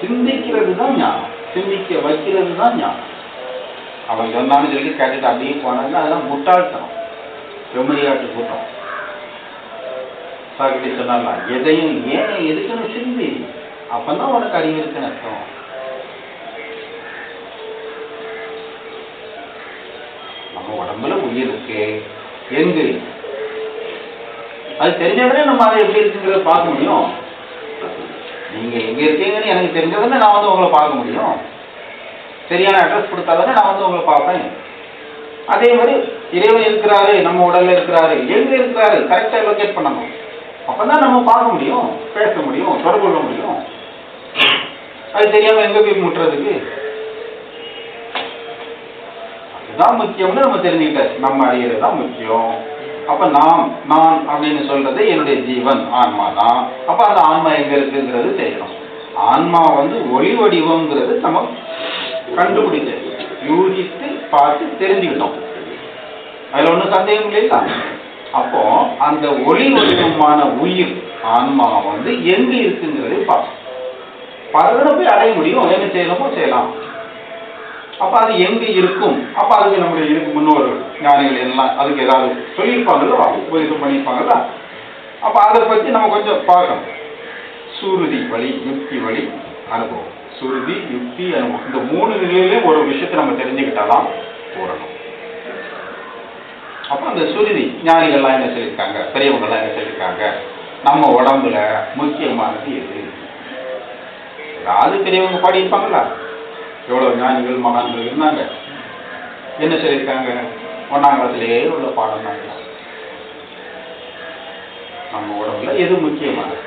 சிந்திக்கிறது தான் ஞானம். சிந்திக்க வைக்கிறது தான் ஞானம். அவன் சொன்னான்னு சொல்லி கேட்டுட்டு அப்படியே போனாங்க. அதெல்லாம் முட்டாள்தனம். செம்மறியாட்டு கூட்டம். சாக்கிட்டி சொன்னாலாம் எதையும் ஏன் எதுக்குன்னு சிந்தி அப்பதான் உனக்கு அறிவு இருக்குன்னு அர்த்தம். நம்ம உடம்புல உயிர் இருக்கு. எங்கு அது தெரிஞ்சதுனே நம்ம அதை எப்படி இருக்குங்கிறத பார்க்க முடியும். நீங்க எங்க இருக்கீங்கன்னு எனக்கு தெரிஞ்சதுன்னு நான் வந்து உங்களை பார்க்க முடியும். சரியான அட்ரஸ் கொடுத்தாதானே நான் வந்து உங்களை பார்ப்பேன். அதே மாதிரி இறைவன் இருக்கிறாரு நம்ம உடல்ல இருக்கிறாரு எங்க இருக்கிறாரு கரெக்டா லொக்கேட் பண்ணணும். அப்பதான் நம்ம பார்க்க முடியும் பேச முடியும் தொடர்பு கொள்ள முடியும். அது தெரியாம எங்க போய் முட்டுறதுக்கு? அதுதான் முக்கியம்னு நம்ம தெரிஞ்சுக்கிட்டாச்சு. நம்ம அறியறது தான் முக்கியம். அப்ப நாம் நான் அப்படின்னு சொல்றது என்னுடைய ஜீவன் ஆன்மா தான். அப்ப அந்த ஆன்மா எங்க இருக்குங்கிறது தெரியணும் ஆன்மா வந்து ஒளி வடிவம்ங்கிறது நம்ம கண்டுபிடிச்சு யூகித்து பார்த்து தெரிஞ்சுக்கிட்டோம். அதுல ஒன்றும் சந்தேகம் இல்லையா? அப்போ அந்த ஒளி வடிவமான உயிர் ஆன்மா வந்து எங்க இருக்குங்கிறதை பார்க்கணும் பார்த்துதான் போய் அடைய முடியும் என்ன செய்யணுமோ செய்யலாம். அப்ப அது எங்க இருக்கும்? அப்ப அதுக்கு நம்முடைய இருக்கு முன்னோர்கள் ஞானிகள் எல்லாம் அதுக்கு ஏதாவது சொல்லியிருப்பாங்கல்ல உபதேசம் பண்ணியிருப்பாங்கல்ல? அப்ப அதை பத்தி நம்ம கொஞ்சம் பார்க்கணும். சுருதி வழி யுக்தி வழி அனுபவம். சுருதி யுக்தி அனுபவம். இந்த மூணு நிலையிலையும் ஒரு விஷயத்தை நம்ம தெரிஞ்சுக்கிட்டாலாம் போறணும். அப்ப அந்த சுருதி ஞானிகள்லாம் என்ன சொல்லியிருக்காங்க? பெரியவங்கள்லாம் என்ன சொல்லியிருக்காங்க? நம்ம உடம்புல முக்கியமானது எது? அது பெரியவங்க பாடியிருப்பாங்களா? எவ்வளவு ஞானிகள் மகான்கள் இருந்தாங்க? என்ன சொல்லியிருக்காங்க? ஒன்னாம் கிளாஸ்லயே உள்ள பாடம் தான். நம்ம உடம்புல எது முக்கியமானது?